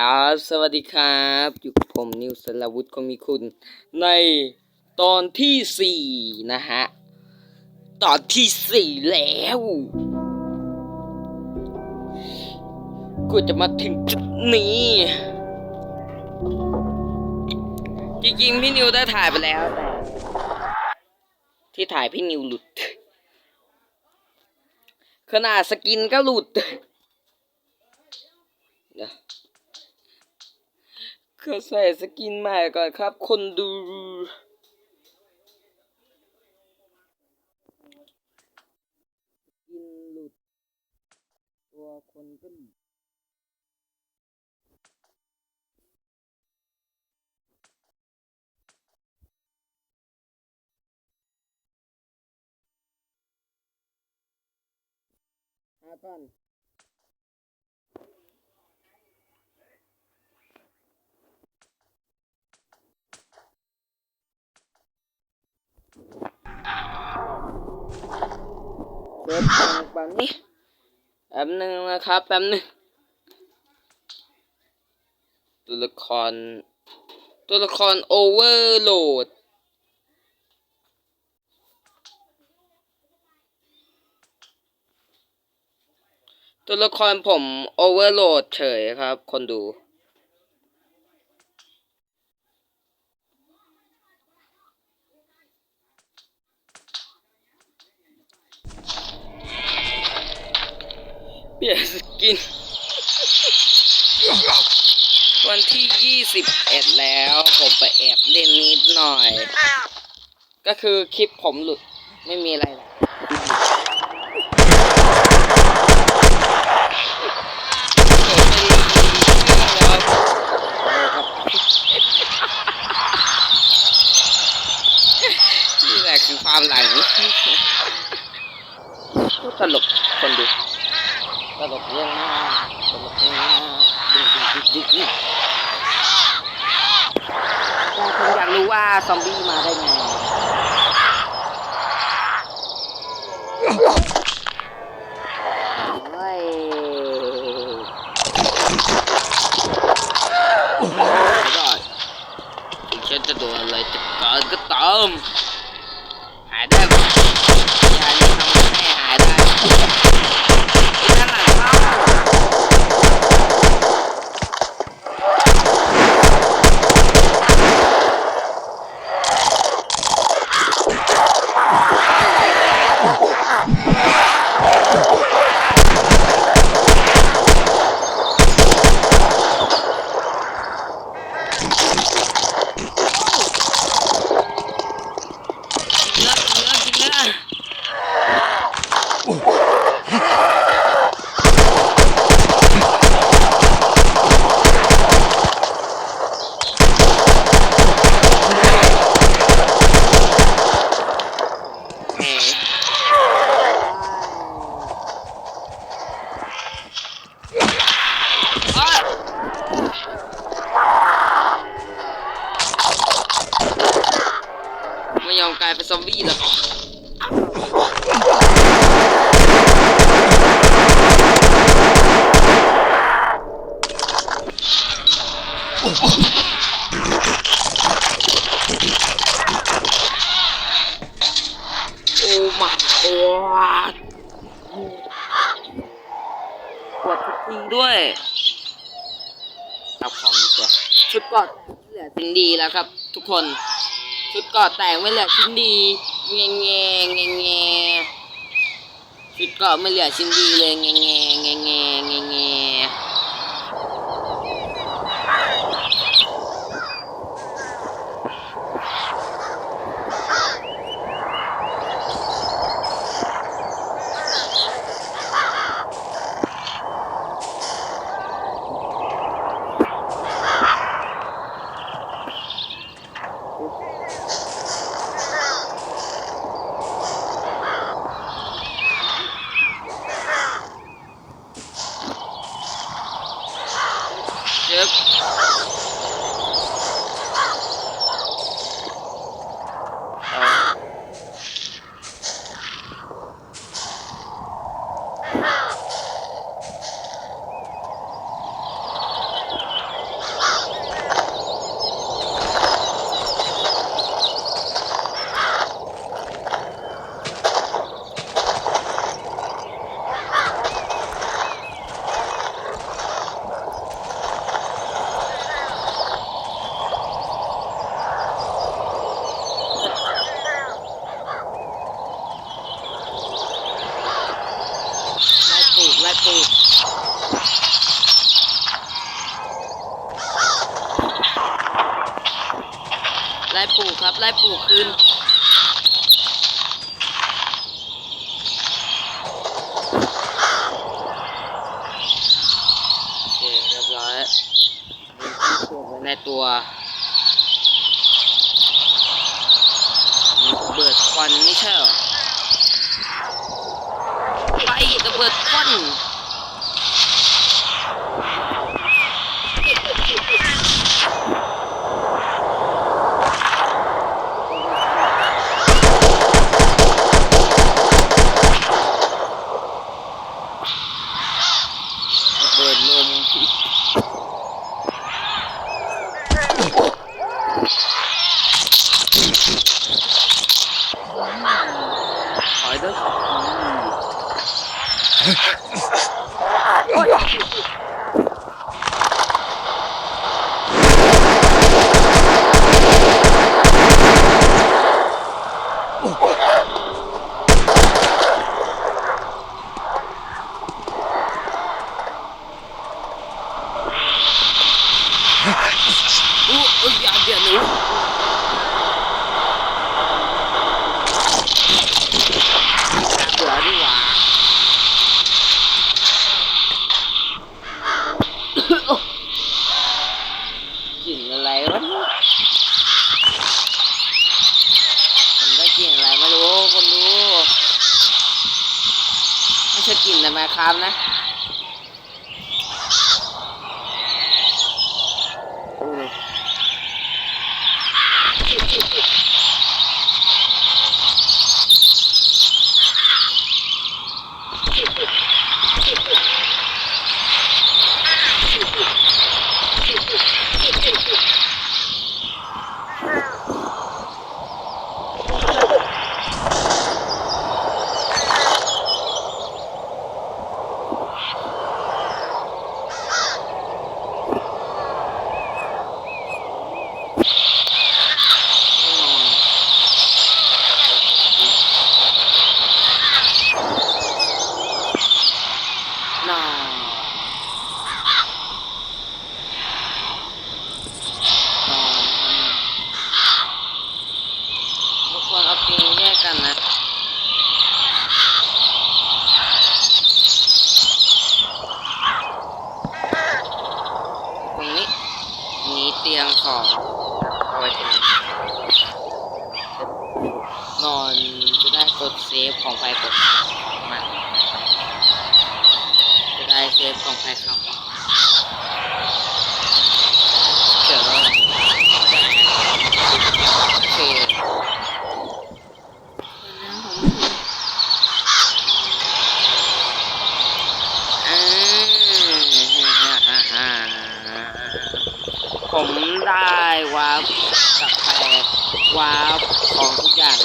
ครับสวัสดีครับ อยู่กับผมนิวสลาวุฒิคงมีคุณ ในตอนที่สี่นะฮะ ตอนที่สี่แล้ว กูจะมาถึงจุดนี้ จริงๆ พี่นิวได้ถ่ายไปแล้วแต่ที่ถ่ายพี่นิวหลุด ขนาดสกินก็หลุดเดี๋ยว ก็ใส่สกินใหม่ก่อนครับ คนดูสกินหลุด ตัวคนก็หลุดาก่อน เปิดฟังปังนี่แป๊บหนึ่งนะครับแป๊บหนึ่งตัวละคร ตัวละครโอเวอร์โหลดตัวละครผมโอเวอร์โหลดเฉยครับ คนดู เปลี่ยนสกิน วันที่ยี่สิบเอ็ดแล้วผมไปแอบเล่นนิดหน่อย ก็คือคลิปผมหลุดไม่มีอะไรหรอกนี่แหละคือความหลังก็ตลกคนดู ตลกเรื่องหน้าตลกเรื่องหน้าดึงดึงดึงดึงดึงแต่ผมอยากรู้ว่าซอมบี้มาได้ไงเฮ้ยไม่ได้ถึงฉันจะโดนอะไรจัดการก็ตามายเป็นซอมบี้หรอกโอ้มาโอ้ปวดทุกทีด้วยเอาของดีกว่าชุดเกอดเหลือชิ้นดีแล้วครับ ทุกคน ชุดก่อแต่งไม่เหลือชิ้นดีแงแงแงแงชุดก่อไม่เหลือชิ้นดีเลยแงแงแงแงแงแงเจ็บเอา ปู่ครับ ไล่ ปู่คืนโอเค เรียบร้อยมีที่ถูกไว้ในตัวมีระเบิดควันไม่ใช่เหรอไประเบิดควัน ลิ่นแต่มาครับนะโอ้โหน่านอนทุกคนเอาเตียงแยกกันนะ ตรงนี้ มีเตียงของเอาไว้ตรงนี้นอนจะได้ กดเซฟของใครกดมันจะได้เซฟของใครเขาเดี๋ยวเราโอเคอ่าฮ่าฮ่าฮ่าฮ่าผมได้วาร์ปกับแพรวาร์ปของทุกอย่าง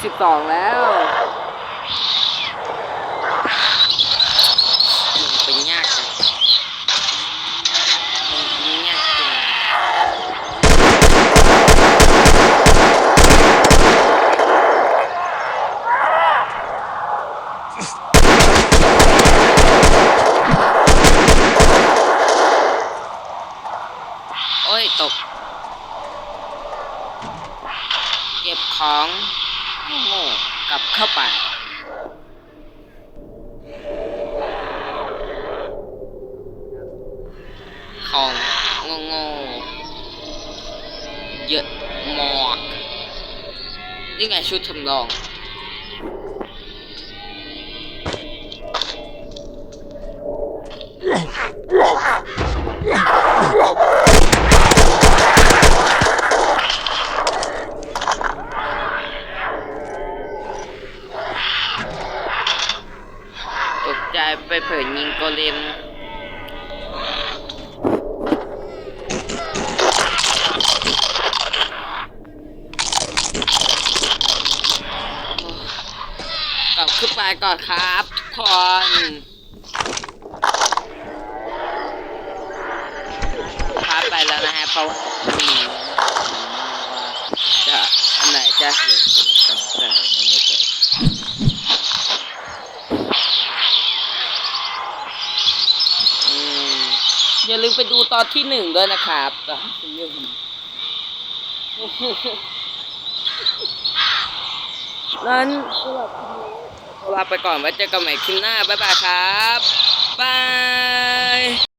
12 แล้วมึปยากนยากอยตก เก็บของ โง่กลับเข้าไปของโง่ๆเยอะมากนี่ไงชุดทำลอง ตกใจไป เผยยิงโกเลมขึ้นไปก่อนครับทุกคนครับไปแล้วนะฮะเพราะว่าอืมว่าจะอันไหนจะเล่นสลับกันได้ไม่แน่ใจอืม อย่าลืมไปดูตอนที่หนึ่งด้วยนะครับตอนที่หนึ่งนั้นสำหรับคลิปนี้ขอลาไปก่อนไว้เจอกันใหม่คลิปหน้า บ๊ายบายครับ บาย